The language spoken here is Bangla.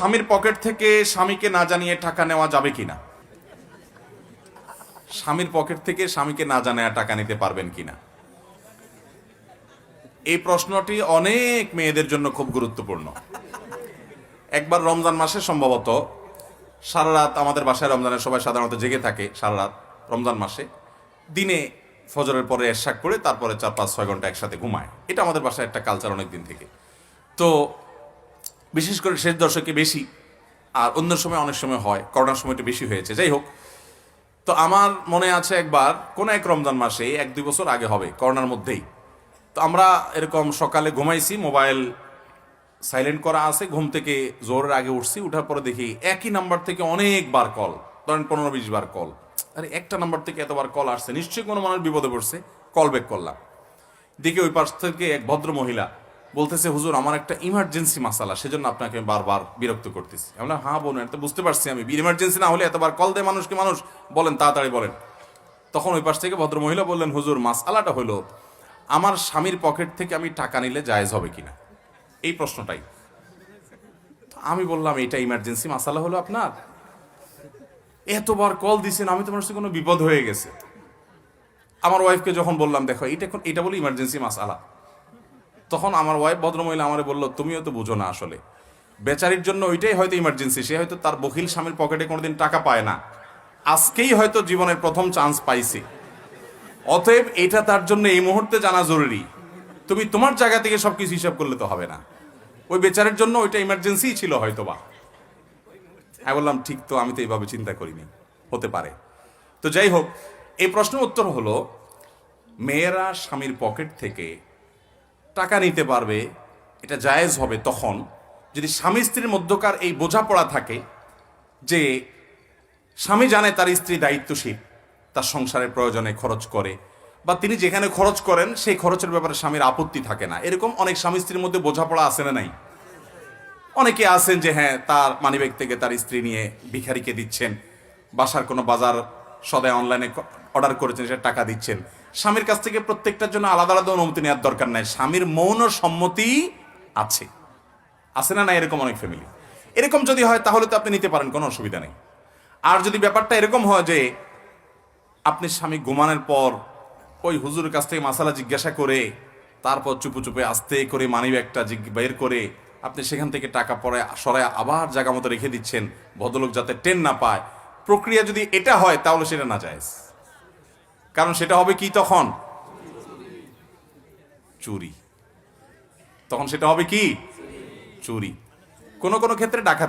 স্বামীর পকেট থেকে স্বামীকে না জানিয়ে টাকা নেওয়া যাবে কিনা? স্বামীর পকেট থেকে স্বামীকে না জানিয়ে টাকা নিতে পারবেন কিনা? এই প্রশ্নটি অনেক মেয়েদের জন্য খুব গুরুত্বপূর্ণ। একবার রমজান মাসে সম্ভবত সারা রাত আমাদের বাসায় রমজানের সবাই সাধারণত জেগে থাকে, সারা রাত রমজান মাসে। দিনে ফজরের পরে এরশাক করে তারপরে চার পাঁচ ছয় ঘণ্টা একসাথে ঘুমায়। এটা আমাদের বাসায় একটা কালচার অনেক দিন থেকে। তো বিশেষ করে শেষ দশকে বেশি, আর অন্য সময় অনেক সময় হয়, করোনার সময়টা বেশি হয়েছে। যাই হোক, তো আমার মনে আছে একবার, কোন এক রমজান মাসে এক দুই বছর আগে হবে, করোনার মধ্যেই। তো আমরা এরকম সকালে ঘুমাইছি, মোবাইল সাইলেন্ট করা আছে, ঘুম থেকে জোরের আগে উঠছি, উঠার পরে দেখি একই নাম্বার থেকে অনেকবার কল, ধরেন পনেরো বিশ বার কল। আরে, একটা নাম্বার থেকে এতবার কল আসছে, নিশ্চয়ই কোনো মানুষ বিপদে পড়ছে কল ব্যাক করলাম। দেখি ওই পাশ থেকে এক ভদ্র মহিলা বলতেছে, হুজুর, আমার একটা ইমার্জেন্সি মাসালা, সেজন্য আপনাকে আমি বারবার বিরক্ত করতেছি। আমরা হ্যাঁ বোন, এটা বুঝতে পারছি আমি। ইমার্জেন্সি না হলে এতবার কল দেয় মানুষকে, মানুষ বলেন, তাড়াতাড়ি বলেন। তখন ওই পাশ থেকে ভদ্র মহিলা বললেন, হুজুর, মাসালাটা হলো, আমার স্বামীর পকেট থেকে আমি টাকা নিলে জায়েজ হবে কিনা? এই প্রশ্নটাই। আমি বললাম, এটা ইমার্জেন্সি মাসালা হলো আপনার। এতবার কল দিছেন, আমি তোমার সাথে কোনো বিপদ হয়ে গেছে। আমার ওয়াইফকে যখন বললাম, দেখো, এটা এটা বলে ইমার্জেন্সি মাসালা। তখন আমার ওয়াইফ ভদ্রমহিলা আমারে বলল, তুমিও তো বুঝো না আসলে। বেচারির জন্য ওইটাই হয়তো ইমার্জেন্সি সে হয়তো তার বকিল স্বামীর পকেটে কোনোদিন টাকা পায় না। আজকেই হয়তো জীবনের প্রথম চান্স পাইছে। অতএব এটা তার জন্য এই মুহূর্তে জানা জরুরি। তুমি তোমার জায়গা থেকে সব কিছু হিসাব করলে তো হবে না। ওই বেচারের জন্য ওইটা ইমার্জেন্সি ছিল হয়তো বা আমি বললাম, ঠিক তো, আমি তো এইভাবে চিন্তা করিনি। হতে পারে। তো যাই হোক, এই প্রশ্নের উত্তর হলো, মেয়েরা স্বামীর পকেট থেকে টাকা নিতে পারবে, এটা জায়েজ হবে তখন। যদি স্বামী স্ত্রীর মধ্যকার এই বোঝাপড়া থাকে যে স্বামী জানে তার স্ত্রী দায়িত্বশীল, তার সংসারের প্রয়োজনে খরচ করে, বা তিনি যেখানে খরচ করেন, সেই খরচের ব্যাপারে স্বামীর আপত্তি থাকে না। এরকম অনেক স্বামী স্ত্রীর মধ্যে বোঝাপড়া আছে না নাই? অনেকে আছেন যে হ্যাঁ তার মানিব্যাগ থেকে তার স্ত্রী নিয়ে ভিখারিকে দিচ্ছেন, বাসার কোনো বাজার সদায় অনলাইনে অর্ডার করেছেন, সেটা টাকা দিচ্ছেন। স্বামীর কাছ থেকে প্রত্যেকটার জন্য আলাদা আলাদা অনুমতি নেওয়ার দরকার নাই। স্বামীর মৌন সম্মতি আছে। আছে না না এরকম অনেক ফ্যামিলি এরকম যদি হয়, তাহলে তো আপনি নিতে পারেন, কোনো অসুবিধা নেই। আর যদি ব্যাপারটা এরকম হয় যে, আপনি স্বামী ঘুমানোর পর ওই হুজুরের কাছ থেকে মাসালা জিজ্ঞাসা করে, তারপর চুপে চুপে আস্তে করে মানি ব্যাগটা বের করে, আপনি সেখান থেকে টাকা পরে সরায় আবার জায়গা মতো রেখে দিচ্ছেন, ভদ্রলোক যাতে টেন না পায় প্রক্রিয়া যদি এটা হয়, তাহলে সেটা না যায় কারণ সেটা হবে কি তখন? চুরি। তখন সেটা হবে কি? চুরি। কোনো কোনো ক্ষেত্রে ডাকাতি